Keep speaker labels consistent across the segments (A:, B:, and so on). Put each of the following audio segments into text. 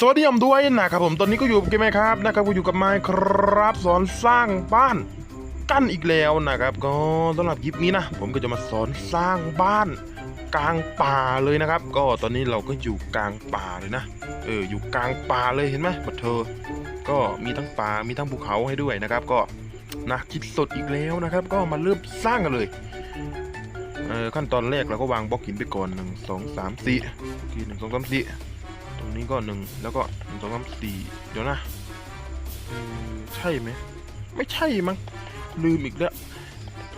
A: สวัสดีผมด้วยนะครับผมตอนนี้ก็อยู่กับเกมไหมครับนะครับก็อยู่กับไมค์ครับสอนสร้างบ้านกันอีกแล้วนะครับ ก็สำหรับคลิปนี้นะ ผมก็จะมาสอนสร้างบ้าน กลางป่าเลยนะครับ ก็ตอนนี้เราก็อยู่กลางป่าเลยนะเอออยู่กลางป่าเลยเห็นไหมบัดเธอ ก็มีทั้งป่ามีทั้งภูเขาให้ด้วยนะครับ ก็นะคิดสดอีกแล้วนะครับ ก็มาเริ่มสร้างกันเลยเออขั้นตอนแรกเราก็วางบล็อกหินไปก่อนหนึ่งสองสามสี่ทีหนึ่งสองสามสี่ ตรงนี้ก็หนึ่งแล้วก็หนึ่งสองสามสี่เดี๋ยวนะใช่ไหมไม่ใช่มั้งลืมอีกแล้ว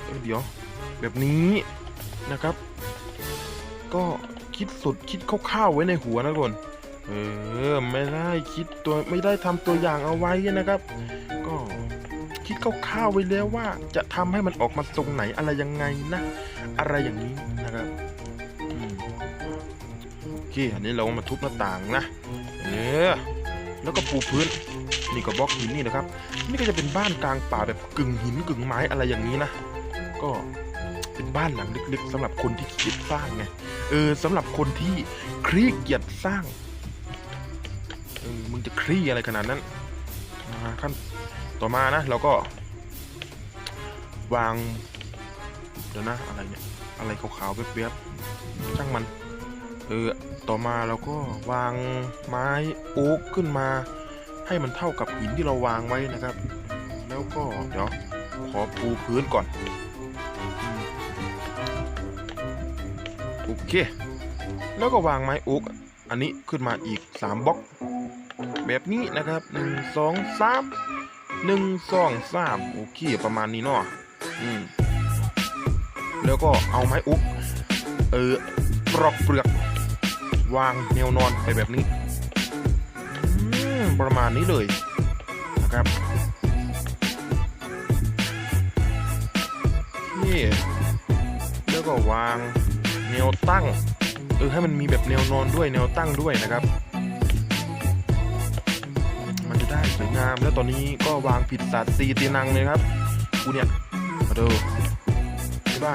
A: เเดี๋ยว แบบนี้นะครับ ก็คิดสุดคิดคร่าวๆไว้ในหัวนะทุกคนเออไม่ได้คิดตัวไม่ได้ทำตัวอย่างเอาไว้นะครับ ก็คิดคร่าวๆไว้แล้วว่าจะทำให้มันออกมาตรงไหนอะไรยังไงนะ อะไรอย่างนี้นะครับ โอเคอันนี้เรามาทุบหน้าต่างนะเออแล้วก็ปูพื้นนี่ก็บล็อกหินนี่นะครับ นี่ก็จะเป็นบ้านกลางป่าแบบกึ่งหินกึ่งไม้อะไรอย่างนี้นะ ก็เป็นบ้านหลังเล็กๆสำหรับคนที่ขี้เกียจสร้างไงเออสำหรับคนที่คลี่เกียจสร้างเออมึงจะคลี่อะไรขนาดนั้นขั้นต่อมานะเราก็วางเดี๋ยวนะอะไรเนี่ยอะไรขาวๆแวบๆช่างมัน เออต่อมาเราก็วางไม้โอ๊กขึ้นมา ให้มันเท่ากับหินที่เราวางไว้นะครับ แล้วก็เดี๋ยวขอปูพื้นก่อนโอเค แล้วก็วางไม้โอ๊กอันนี้ขึ้นมาอีก 3บล็อก แบบนี้นะครับ 1 2 3 1 2 3โอเคประมาณนี้เนาะอืมแล้วก็เอาไม้อุ๊กเออปลอกเปลือก วางแนวนอนไปแบบนี้ประมาณนี้เลยนะครับนี่แล้วก็วางแนวตั้งเออให้มันมีแบบแนวนอนด้วยแนวตั้งด้วยนะครับ มันจะได้สวยงามแล้วตอนนี้ก็วางผิดศาสัดสีตีนังเลยครับกูเนี่ยมาดูใช่ปะ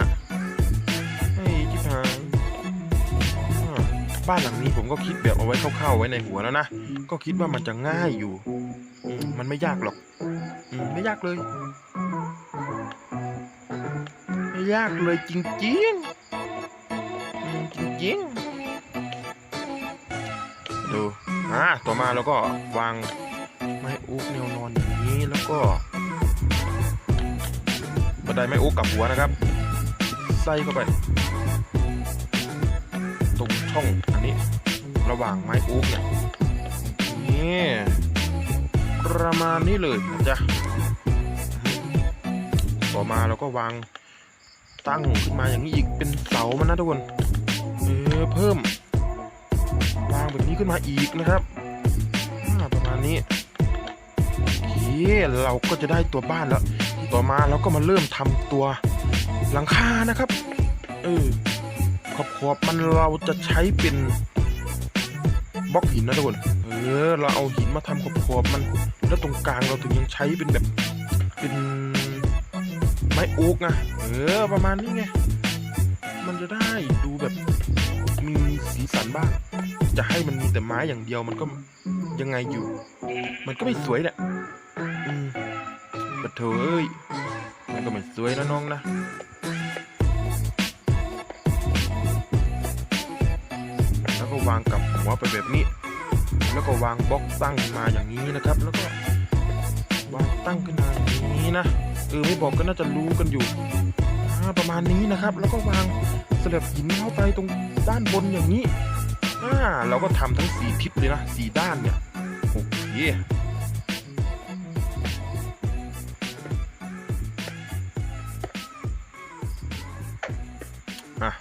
A: บ้านหลังนี้ผมก็คิดแบบเอาไว้คร่าวๆไว้ในหัวแล้วนะ ก็คิดว่ามันจะง่ายอยู่ มันไม่ยากหรอกอืมไม่ยากเลย ไม่ยากเลยจริงๆอืมจริงๆดูอ่าต่อมาเราก็วางไม้อุ๊กแนวนอนอย่างนี้แล้วก็บันไดไม้อุ๊กกับหัวนะครับ ใส่เข้าไป ช่องอันนี้ ระหว่างไม้อุ๊กเนี่ยนี่ประมาณนี้เลยนะจ๊ะต่อมาเราก็วางตั้งขึ้นมาอย่างนี้อีกเป็นเสามันนะทุกคนเออเพิ่ม วางแบบนี้ขึ้นมาอีกนะครับประมาณนี้โอเคเราก็จะได้ตัวบ้านแล้ว ต่อมาเราก็มาเริ่มทำตัวหลังคานะครับเออ ขอบขอบมันเราจะใช้เป็นบล็อกหินนะทุกคน เออ เราเอาหินมาทำขอบขอบมัน แล้วตรงกลางเราถึงยังใช้เป็นแบบ เป็นไม้อ๊กนะเออ ประมาณนี้ไง มันจะได้ดูแบบมีสีสันบ้าง จะให้มันมีแต่ไม้อย่างเดียวมันก็ยังไงอยู่ มันก็ไม่สวยแหละ อืมบัดเถอะเอ้ยมันก็ไม่สวยนะน้องนะ วางกับหัวไปแบบนี้ แล้วก็วางบล็อกตั้งมาอย่างนี้นะครับ แล้วก็วางตั้งขึ้นมาอย่างนี้นะเออไม่บอกก็น่าจะรู้กันอยู่ประมาณนี้นะครับ แล้วก็วางสลับหินเข้าไปตรงด้านบนอย่างนี้อ่าเราก็ทำทั้งสี่ทิศเลยนะสี่ด้านเนี่ยโอเคอะ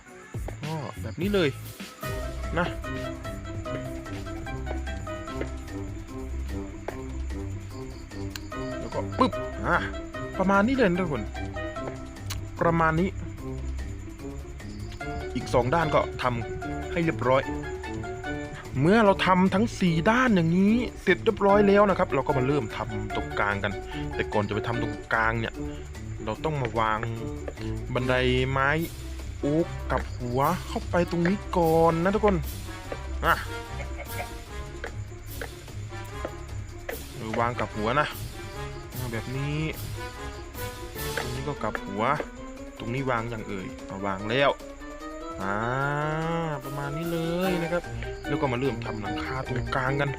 A: ก็แบบนี้เลย นะแล้วก็ปึ๊บอะประมาณนี้เลยนะทุกคน ประมาณนี้ อีกสองด้านก็ทำให้เรียบร้อย เมื่อเราทำทั้ง4ด้านอย่างนี้ เสร็จเรียบร้อยแล้วนะครับ เราก็มาเริ่มทำตรงกลางกัน แต่ก่อนจะไปทำตรงกลางเนี่ย เราต้องมาวางบันไดไม้ อ๊กกับหัวเข้าไปตรงนี้ก่อนนะทุกคนอะวางกับหัวนะแบบนี้ ตรงนี้ก็กับหัว ตรงนี้วางอย่างเอ่ยเอาวางแล้วอ่าประมาณนี้เลยนะครับ แล้วก็มาเริ่มทำหลังคาตรงกลางกัน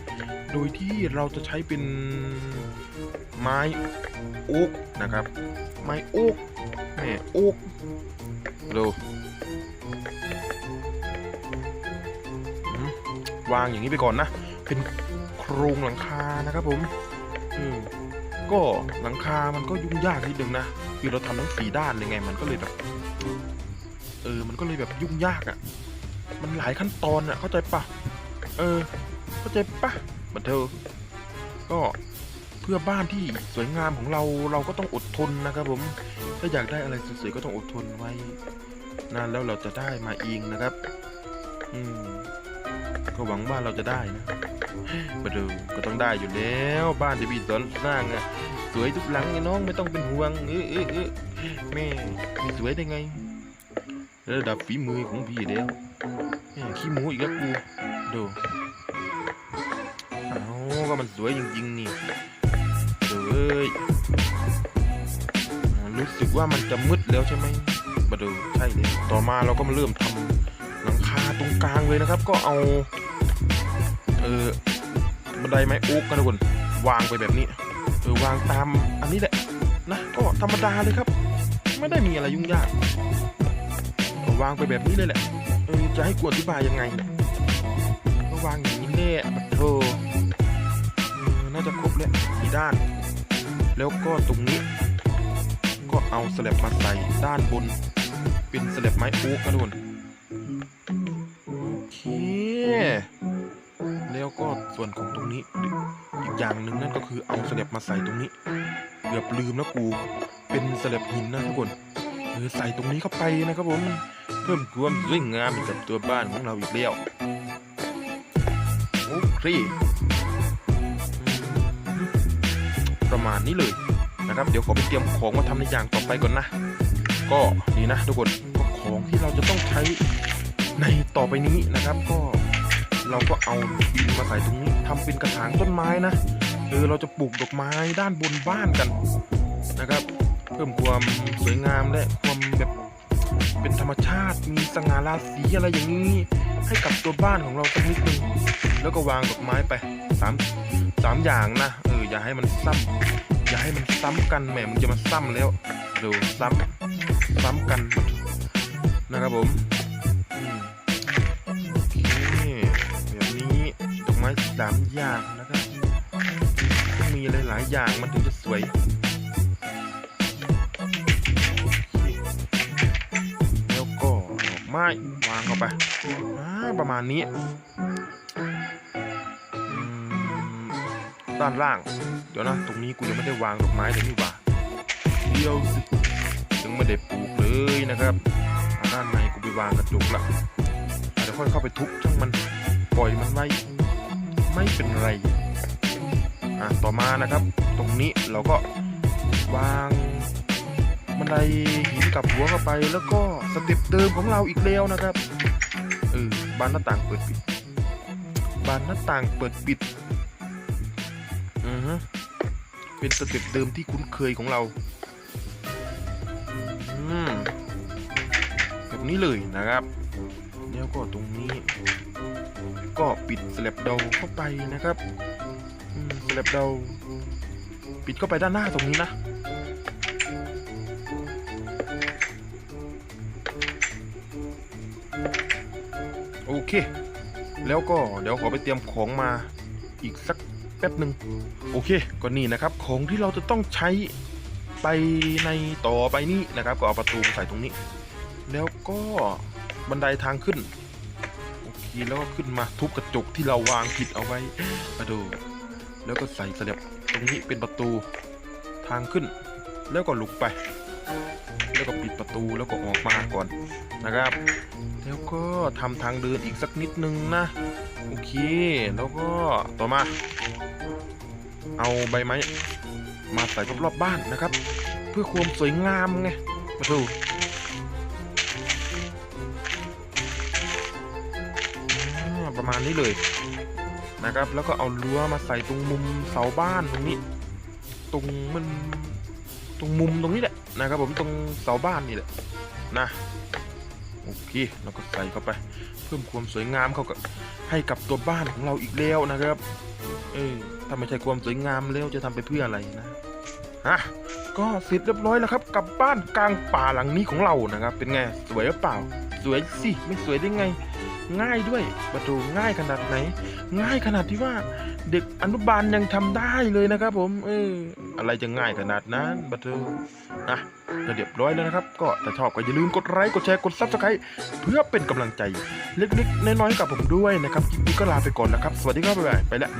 A: โดยที่เราจะใช้เป็นไม้โอ๊กนะครับ ไม้โอ๊กแม่โอ๊ก ดูวางอย่างนี้ไปก่อนนะ เป็นโครงหลังคานะครับผม อืมก็หลังคา มันก็ยุ่งยากนิดนึงนะ คือเราทำทั้งสี่ด้านเลยไง มันก็เลยแบบ เออ มันก็เลยแบบยุ่งยากอะ่ะ มันหลายขั้นตอนอะ่ะ เข้าใจปะ เออ เข้าใจปะบันเทอก็ เพื่อบ้านที่สวยงามของเราเราก็ต้องอดทนนะครับผม ถ้าอยากได้อะไรสวยๆก็ต้องอดทนไว้นานแล้วเราจะได้มาเองนะครับ อืมก็หวังว่าเราจะได้นะมาดูก็ต้องได้อยู่แล้ว บ้านที่พี่สอนสร้างอะสวยทุกหลังไงน้องไม่ต้องเป็นห่วงเออเออเออแม่ไม่สวยได้ไงระดับฝีมือของพี่แล้วขี้หมูอีกแล้วกูดูเอาก็มันสวยจริงๆนี่ เอ้ยรู้สึกว่ามันจะมืดแล้วใช่ไหมมาดูใช่เลยต่อมาเราก็มาเริ่มทำหลังคาตรงกลางเลยนะครับ ก็เอา เออบันไดไม้โอ๊กกันทุกคนวางไปแบบนี้เออวางตามอันนี้แหละนะก็ธรรมดาเลยครับ ไม่ได้มีอะไรยุ่งยากวางไปแบบนี้เลยแหละเออจะให้กวอธิบายยังไงก็วางอย่างนี้แหละโธ่เออน่าจะครบแล้วกี่ด้าน แล้วก็ตรงนี้ ก็เอาสแลับมาใส่ด้านบน เป็นสแลับไม้โอ๊กนะทุกคนโอเค แล้วก็ส่วนของตรงนี้อีกอย่างหนึ่งนั่นก็คือเอาสแลับมาใส่ตรงนี้เกือบลืมแล้วกู เป็นสแลับหินนะทุกคนเออใส่ตรงนี้เข้าไปนะครับผมเพิ่มความสวยงามให้กับตัวบ้านของเราอีกแล้วโอเค มาณนี้เลยนะครับเดี๋ยวขอไปเตรียมของมาทำในอย่างต่อไปก่อนนะ ก็นี่นะทุกคนก็ของที่เราจะต้องใช้ในต่อไปนี้นะครับก็เราก็เอาดินมาใส่ตรงนี้ทำเป็นกระถางต้นไม้นะเออเราจะปลูกดอกไม้ด้านบนบ้านกันนะครับ เพิ่มความสวยงามและความแบบเป็นธรรมชาติมีสง่าราศีอะไรอย่างนี้ ให้กับตัวบ้านของเราสักนิดนึงแล้วก็วางดอกไม้ไปสามสามอย่างนะ ออย่าให้มันซ้ำอย่าให้มันซ้ำกันแหมมันจะมาซ้ำแล้วดูซ้ำซ้ำกันนะครับผมอืมโอเคแบบนี้ดอกไม้สามอย่างนะครับต้องมีหลายๆอย่างมันถึงจะสวยแล้วก็ดอกไม้วางเข้าไปประมาณนี้ ด้านล่าง เดี๋ยวนะ ตรงนี้กูยังไม่ได้วางดอกไม้เลยนี่หว่าเดียวสิยังไม่ได้ปลูกเลยนะครับด้านในกูไปวางกระจกละเดี๋ยวค่อยเข้าไปทุบช่างมันปล่อยมันไว้ไม่เป็นไรอะต่อมานะครับ ตรงนี้เราก็วางบันไดหินกับหัวเข้าไปแล้วก็สเต็ปเดิมของเราอีกแล้วนะครับเออบานหน้าต่างเปิดปิดบานหน้าต่างเปิดปิด เป็นสเต็ปเดิมที่คุ้นเคยของเราอืมแบบนี้เลยนะครับ แล้วก็ตรงนี้ ก็ปิดสแลบเดาเข้าไปนะครับสแลบเดาปิดเข้าไปด้านหน้าตรงนี้นะโอเค แล้วก็เดี๋ยวขอไปเตรียมของมาอีกสัก แป๊บหนึ่งโอเคก็นี่นะครับ ของที่เราจะต้องใช้ไปในต่อไปนี้นะครับ ก็เอาประตูใส่ตรงนี้ แล้วก็บันไดทางขึ้นโอเคแล้วก็ขึ้นมาทุบกระจกที่เราวางผิดเอาไว้มาดูแล้วก็ใส่สลับตรงนี้เป็นประตูทางขึ้น แล้วก็ลุกไป แล้วก็ปิดประตูแล้วก็ออกมาก่อนนะครับ แล้วก็ทำทางเดินอีกสักนิดนึงนะ โอเค แล้วก็ต่อมา เอาใบไม้ มาใส่รอบๆบบ้านนะครับ เพื่อความสวยงามไง มาดูประมาณนี้เลยนะครับ แล้วก็เอารั้วมาใส่ตรงมุมเสาบ้านตรงนี้ ตรงมันตรงมุมตรงนี้แหละนะครับผมตรงเสาบ้านนี่แหละนะ โอเคแล้วก็ใส่เข้าไป เพิ่มความสวยงามเข้ากับให้กับตัวบ้านของเราอีกแล้วนะครับเออถ้าไม่ใช่ความสวยงามแล้วจะทำไปเพื่ออะไรนะฮะก็เสร็จเรียบร้อยแล้วครับ กับบ้านกลางป่าหลังนี้ของเรานะครับ เป็นไงสวยหรือเปล่า สวยสิไม่สวยได้ไง ง่ายด้วยประตูง่ายขนาดไหน ง่ายขนาดที่ว่า เด็กอนุบาลยังทำได้เลยนะครับ ผม เอออะไรจะง่ายขนาดนั้นบัตเตอร์นะก็เรียบร้อยแล้วนะครับ ก็ถ้าชอบก็อย่าลืมกดไลค์กดแชร์กดซับสไครต์เพื่อเป็นกำลังใจเล็กๆน้อยๆกับผมด้วยนะครับคลิปนี้ก็ลาไปก่อนนะครับ สวัสดีครับบ๊ายบายไปแล้ว